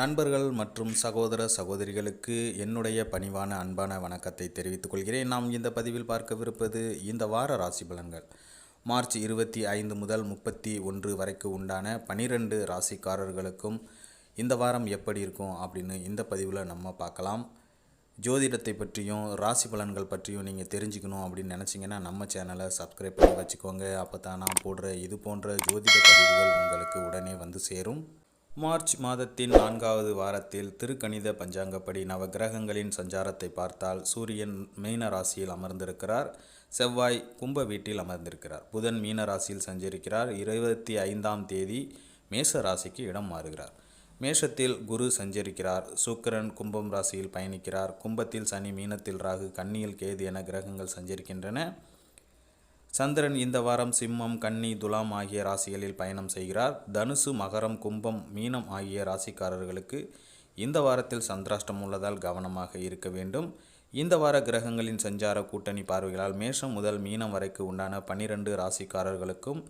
நண்பர்கள் மற்றும் சகோதர சகோதரிகளுக்கு என்னுடைய பணிவான அன்பான வணக்கத்தை தெரிவித்துக் கொள்கிறேன். நாம் இந்த பதிவில் பார்க்கவிருப்பது இந்த வார ராசி பலன்கள். மார்ச் இருபத்தி ஐந்து முதல் முப்பத்தி ஒன்று வரைக்கு உண்டான பனிரெண்டு ராசிக்காரர்களுக்கும் இந்த வாரம் எப்படி இருக்கும் அப்படின்னு இந்த பதிவில் நம்ம பார்க்கலாம். ஜோதிடத்தை பற்றியும் ராசி பலன்கள் பற்றியும் நீங்கள் தெரிஞ்சுக்கணும் அப்படின்னு நினச்சிங்கன்னா நம்ம சேனலை சப்ஸ்கிரைப் பண்ணி வச்சுக்கோங்க. அப்போ தான் நான் போடுற இது போன்ற ஜோதிட பதிவுகள் உங்களுக்கு உடனே வந்து சேரும். மார்ச் மாதத்தின் நான்காவது வாரத்தில் திருக்கணித பஞ்சாங்கப்படி நவகிரகங்களின் சஞ்சாரத்தை பார்த்தால் சூரியன் மீன ராசியில் அமர்ந்திருக்கிறார். செவ்வாய் கும்ப வீட்டில் அமர்ந்திருக்கிறார். புதன் மீன ராசியில் சஞ்சரிக்கிறார். இருபத்தி ஐந்தாம் தேதி மேஷ ராசிக்கு இடம் மாறுகிறார். மேஷத்தில் குரு சஞ்சரிக்கிறார். சுக்கரன் கும்பம் ராசியில் பயணிக்கிறார். கும்பத்தில் சனி மீனத்தில் ராகு கன்னியில் கேது என கிரகங்கள் சஞ்சரிக்கின்றன. சந்திரன் இந்த வாரம் சிம்மம் கன்னி துலாம் ஆகிய ராசிகளில் பயணம் செய்கிறார். தனுசு மகரம் கும்பம் மீனம் ஆகிய ராசிக்காரர்களுக்கு இந்த வாரத்தில் சந்திராஷ்டம் உள்ளதால் கவனமாக இருக்க வேண்டும். இந்த வார கிரகங்களின் சஞ்சார கூட்டணி பார்வைகளால் மேஷம் முதல் மீனம் வரைக்கு உண்டான பனிரெண்டு ராசிக்காரர்களுக்கும்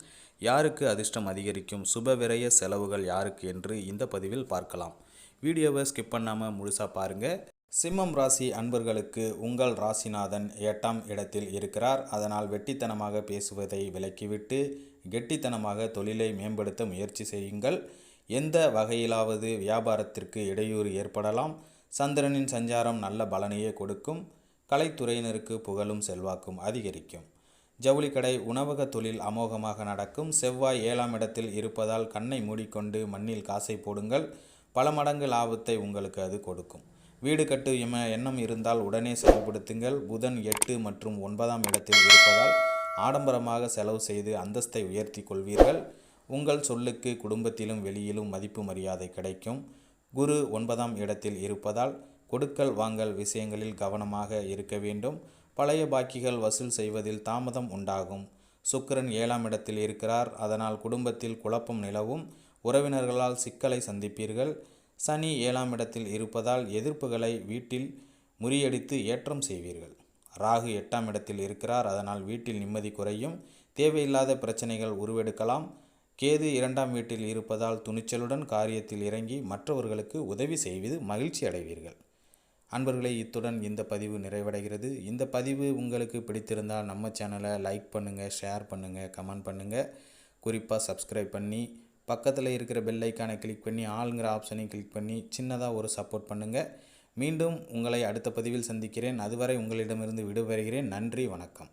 யாருக்கு அதிர்ஷ்டம் அதிகரிக்கும் சுப விரய செலவுகள் யாருக்கு என்று இந்த பதிவில் பார்க்கலாம். வீடியோவை ஸ்கிப் பண்ணாமல் முழுசாக பாருங்கள் சிம்மம் ராசி அன்பர்களுக்கு உங்கள் ராசிநாதன் எட்டாம் இடத்தில் இருக்கிறார். அதனால் வெட்டித்தனமாக பேசுவதை விலக்கிவிட்டு கெட்டித்தனமாக தொழிலை மேம்படுத்த முயற்சி செய்யுங்கள். எந்த வகையிலாவது வியாபாரத்திற்கு இடையூறு ஏற்படலாம். சந்திரனின் சஞ்சாரம் நல்ல பலனையே கொடுக்கும். கலைத்துறையினருக்கு புகழும் செல்வாக்கும் அதிகரிக்கும். ஜவுளிக்கடை உணவக தொழில் அமோகமாக நடக்கும். செவ்வாய் ஏழாம் இடத்தில் இருப்பதால் கண்ணை மூடிக்கொண்டு மண்ணில் காசை போடுங்கள். பல மடங்கு லாபத்தை உங்களுக்கு அது கொடுக்கும். வீடு கட்டும் எண்ணம் இருந்தால் உடனே செயல்படுத்துங்கள் புதன் எட்டு மற்றும் ஒன்பதாம் இடத்தில் இருப்பதால் ஆடம்பரமாக செலவு செய்து அந்தஸ்தை உயர்த்தி கொள்வீர்கள். உங்கள் சொல்லுக்கு குடும்பத்திலும் வெளியிலும் மதிப்பு மரியாதை கிடைக்கும். குரு ஒன்பதாம் இடத்தில் இருப்பதால் கொடுக்கல் வாங்கல் விஷயங்களில் கவனமாக இருக்க வேண்டும். பழைய பாக்கிகள் வசூல் செய்வதில் தாமதம் உண்டாகும். சுக்கரன் ஏழாம் இடத்தில் இருக்கிறார். அதனால் குடும்பத்தில் குழப்பம் நிலவும். உறவினர்களால் சிக்கலை சந்திப்பீர்கள். சனி ஏழாம் இடத்தில் இருப்பதால் எதிர்ப்புகளை வீட்டில் முறியடித்து ஏற்றம் செய்வீர்கள். ராகு எட்டாம் இடத்தில் இருக்கிறார் அதனால் வீட்டில் நிம்மதி குறையும். தேவையில்லாத பிரச்சனைகள் உருவெடுக்கலாம். கேது இரண்டாம் வீட்டில் இருப்பதால் துணிச்சலுடன் காரியத்தில் இறங்கி மற்றவர்களுக்கு உதவி செய்வது மகிழ்ச்சி அடைவீர்கள். அன்பர்களே இத்துடன் இந்த பதிவு நிறைவடைகிறது. இந்த பதிவு உங்களுக்கு பிடித்திருந்தால் நம்ம சேனலை லைக் பண்ணுங்கள் ஷேர் பண்ணுங்கள் கமெண்ட் பண்ணுங்கள் குறிப்பாக சப்ஸ்கிரைப் பண்ணி பக்கத்தில் இருக்கிற பெல் ஐக்கானை கிளிக் பண்ணி ஆளுங்கிற ஆப்ஷனையும் கிளிக் பண்ணி சின்னதாக ஒரு சப்போர்ட் பண்ணுங்கள் மீண்டும் உங்களை அடுத்த பதிவில் சந்திக்கிறேன். அதுவரை உங்களிடமிருந்து விடுபெறுகிறேன். நன்றி வணக்கம்.